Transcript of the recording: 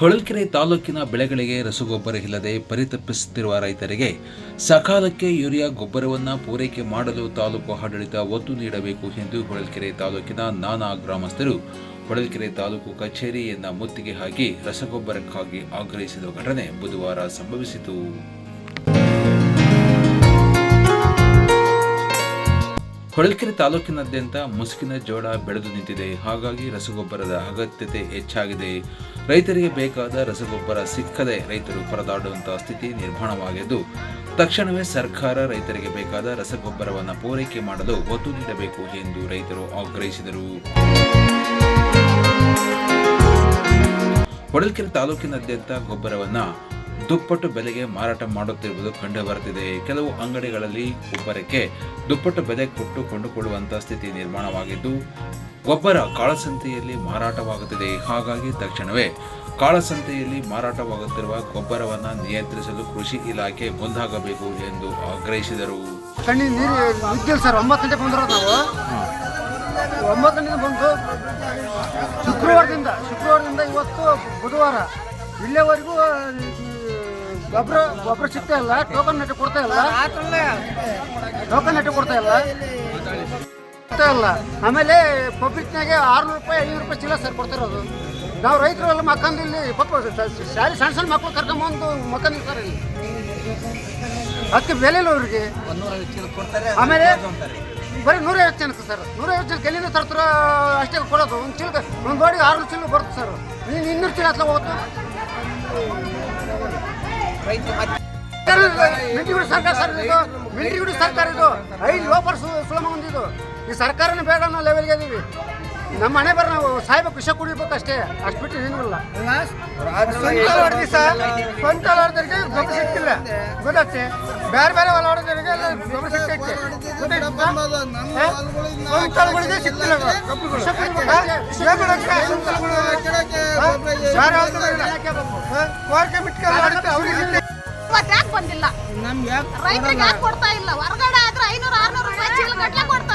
ಹೊಳಲ್ಕೆರೆ ತಾಲೂಕಿನ ಬೆಳೆಗಳಿಗೆ ರಸಗೊಬ್ಬರ ಇಲ್ಲದೆ ಪರಿತಪಿಸುತ್ತಿರುವ ರೈತರಿಗೆ ಸಕಾಲಕ್ಕೆ ಯೂರಿಯಾ ಗೊಬ್ಬರವನ್ನು ಪೂರೈಕೆ ಮಾಡಲು ತಾಲೂಕು ಆಡಳಿತ ಒತ್ತು ನೀಡಬೇಕು ಎಂದು ಹೊಳಲ್ಕೆರೆ ತಾಲೂಕಿನ ನಾನಾ ಗ್ರಾಮಸ್ಥರು ಹೊಳಲ್ಕೆರೆ ತಾಲೂಕು ಕಚೇರಿಯನ್ನ ಮುತ್ತಿಗೆ ಹಾಕಿ ರಸಗೊಬ್ಬರಕ್ಕಾಗಿ ಆಗ್ರಹಿಸಿದ ಘಟನೆ ಬುಧವಾರ ಸಂಭವಿಸಿತು. ಹೊಳಲ್ಕೆರೆ ತಾಲೂಕಿನಾದ್ಯಂತ ಮುಸುಕಿನ ಜೋಳ ಬೆಳೆದು ನಿಂತಿದೆ. ಹಾಗಾಗಿ ರಸಗೊಬ್ಬರದ ಅಗತ್ಯತೆ ಹೆಚ್ಚಾಗಿದೆ. ರೈತರಿಗೆ ಬೇಕಾದ ರಸಗೊಬ್ಬರ ಸಿಕ್ಕದೆ ರೈತರು ಪರದಾಡುವಂತಹ ಸ್ಥಿತಿ ನಿರ್ಮಾಣವಾಗಿದ್ದು, ತಕ್ಷಣವೇ ಸರ್ಕಾರ ರೈತರಿಗೆ ಬೇಕಾದ ರಸಗೊಬ್ಬರವನ್ನು ಪೂರೈಕೆ ಮಾಡಲು ಒತ್ತು ನೀಡಬೇಕು ಎಂದು ರೈತರು ಆಗ್ರಹಿಸಿದರು. ಹೊಳಲ್ಕೆರೆ ತಾಲೂಕಿನಾದ್ಯಂತ ಗೊಬ್ಬರವನ್ನ ದುಪ್ಪಟ್ಟು ಬೆಲೆಗೆ ಮಾರಾಟ ಮಾಡುತ್ತಿರುವುದು ಕಂಡು ಬರುತ್ತಿದೆ. ಕೆಲವು ಅಂಗಡಿಗಳಲ್ಲಿ ಗೊಬ್ಬರಕ್ಕೆ ದುಪ್ಪಟ್ಟು ಬೆಲೆ ಕೊಟ್ಟು ಕೊಂಡುಕೊಳ್ಳುವಂತಹ ಸ್ಥಿತಿ ನಿರ್ಮಾಣವಾಗಿದ್ದು ಗೊಬ್ಬರ ಕಾಳಸಂತೆಯಲ್ಲಿ ಮಾರಾಟವಾಗುತ್ತಿದೆ. ಹಾಗಾಗಿ ತಕ್ಷಣವೇ ಕಾಳಸಂತೆಯಲ್ಲಿ ಮಾರಾಟವಾಗುತ್ತಿರುವ ಗೊಬ್ಬರವನ್ನು ನಿಯಂತ್ರಿಸಲು ಕೃಷಿ ಇಲಾಖೆ ಮುಂದಾಗಬೇಕು ಎಂದು ಆಗ್ರಹಿಸಿದರು. ಕಣ್ಣಿನ ನೀರು ನಿದ್ದಿಲ್ಲ ಸರ್. ಒಂಬತ್ತು ಗಂಟೆ ಬಂದಿರೋದು ನಾವು? ಒಂಬತ್ತು ಗಂಟೆಗೆ ಬಂದು ಶುಕ್ರವಾರದಿಂದ ಶುಕ್ರವಾರದಿಂದ ಇವತ್ತು ಬುಧವಾರ ಇಲ್ಲಿವರೆಗೂ ಗೊಬ್ಬರ ಗೊಬ್ಬರ ಸಿಗ್ತಾ ಇಲ್ಲ ಟೋಕನ್ ನೆಟ್ಟು ಕೊಡ್ತಾ ಇಲ್ಲ. ಟೋಕನ್ ನೆಟ್ಟು ಕೊಡ್ತಾ ಇಲ್ಲ. ಕೊಡ್ತಾ ಇಲ್ಲ. ಆಮೇಲೆ ಪಬ್ಲಿಕ್ನಾಗೆ ಆರುನೂರು ರೂಪಾಯಿ, ಐನೂರು ರೂಪಾಯಿ ಚೀಲ ಸರ್ ಕೊಡ್ತಿರೋದು. ನಾವು ರೈತರು ಎಲ್ಲ ಮಕ್ಕಂದು ಇಲ್ಲಿ ಪಾಪ ಶಾಲೆ, ಸಣ್ಣ ಸಣ್ಣ ಮಕ್ಕಳು ಕರ್ಕೊಂಬಂದು ಮಕ್ಕಂದು ಸರ್ ಇಲ್ಲಿ. ಅದಕ್ಕೆ ಬೆಲೆ ಇಲ್ಲ ಅವ್ರಿಗೆ. ಆಮೇಲೆ ಬರೀ ನೂರೈವತ್ತು ಜನಕ್ಕೆ ಸರ್ ನೂರೈವತ್ತು ಜನಕ್ಕೆ ಎಲ್ಲಿಂದ ತರ್ತಾರ ಅಷ್ಟೇ ಕೊಡೋದು. ಒಂದು ಚೀಲ ಒಂದು ಗೋಡಿಗೆ ಆರ್ನೂರು ಚೀಲ ಬರುತ್ತೆ ಸರ್ ನೀನು ಇನ್ನೂರು ಚೀಲ ಹತ್ಲ ಹೋಗುತ್ತೆ ಮಿಂಟಿಗುಡಿ ಸರ್ಕಾರ ಸರ್ ಇದು ಮಿಂಟಿಗುಡಿ ಸರ್ಕಾರ ಇದು. ಐದು ಲೋಪರ್ ಸುಲಭ ಹೊಂದಿದ್ದು. ಈ ಸರ್ಕಾರನ ಬೇಡ ಅನ್ನೋ ಲೆವೆಲ್ಗೆ ಇದೀವಿ. ನಮ್ಮ ಮನೆ ಬರ ನಾವು ಸಾಹೇಬ ಕೃಷಿ ಕುಡಿಬೇಕು ಅಷ್ಟೇ. ಅಷ್ಟು ಬಿಟ್ಟು ಏನಿಲ್ಲ ಸ್ವಂತ ಹೊಡೆದಿ ಸರ್ ಸ್ವಂತ ಹೊಡೆದವರಿಗೆ ಗೊಬ್ಬರ ಸಿಕ್ತಿಲ್ಲ ಗೊತ್ತೈತೆ ಬೇರೆ ಬೇರೆ ಹೊಲ ಹೊಡೆದವರಿಗೆ ಗೊಬ್ಬರ ಸಿಗ್ತೈತೆ ಸ್ವಂತ ಹೊಲಗಳಿಗೆ ಸಿಗ್ತಿಲ್ಲ ಗೊಬ್ಬರಗಳು. ವಿಷ ಕುಡಿಬೇಕಾ? ವಿಷ ಕುಡಿಯೋಕೆ ಸ್ವಂತ ಬೇರೆ ಇವತ್ತು ಯಾಕೆ ಬಂದಿಲ್ಲ? ರೈತರಿಗೆ ಯಾಕೆ ಕೊಡ್ತಾ ಇಲ್ಲ? ಹೊರಗಡೆ ಆದ್ರೆ ಐನೂರು ಆರ್ನೂರು ರೂಪಾಯಿ ಚೀಲ ಗಟ್ಲೆ ಕೊಡ್ತಾ